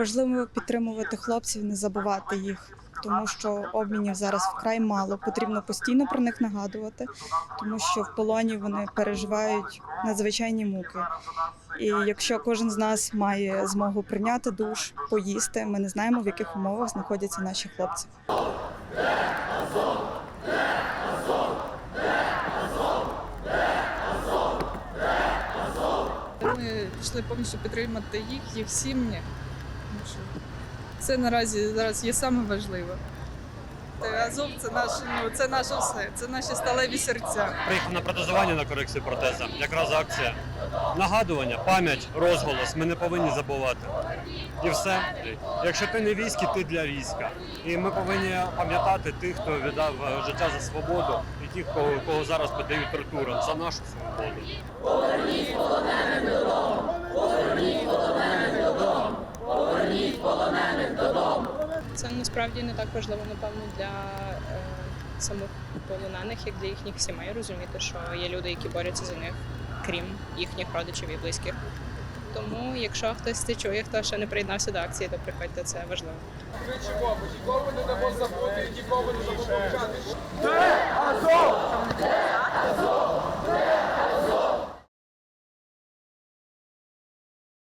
Важливо підтримувати хлопців, не забувати їх, тому що обмінів зараз вкрай мало. Потрібно постійно про них нагадувати, тому що в полоні вони переживають надзвичайні муки. І якщо кожен з нас має змогу прийняти душ, поїсти, ми не знаємо, в яких умовах знаходяться наші хлопці. Ми пішли повністю підтримати їх, їх сім'ї. Тому Це наразі зараз є саме важливе. Азов це наш, ну це наше все, це наші сталеві серця. Приїхав на протезування на корекцію протеза. Якраз акція. Нагадування, пам'ять, розголос. Ми не повинні забувати. І все. Якщо ти не військи, ти для війська. І ми повинні пам'ятати тих, хто віддав життя за свободу, і тих, кого, кого зараз подають тортурам за нашу свободу. Це насправді не так важливо, напевно, для е, самих полонених, як для їхніх сімей, розуміти, що є люди, які борються за них, крім їхніх родичів і близьких. Тому, якщо хтось це чує, хто ще не приєднався до акції, то приходьте, це важливо. Нікого не дамо забути, нікого не дамо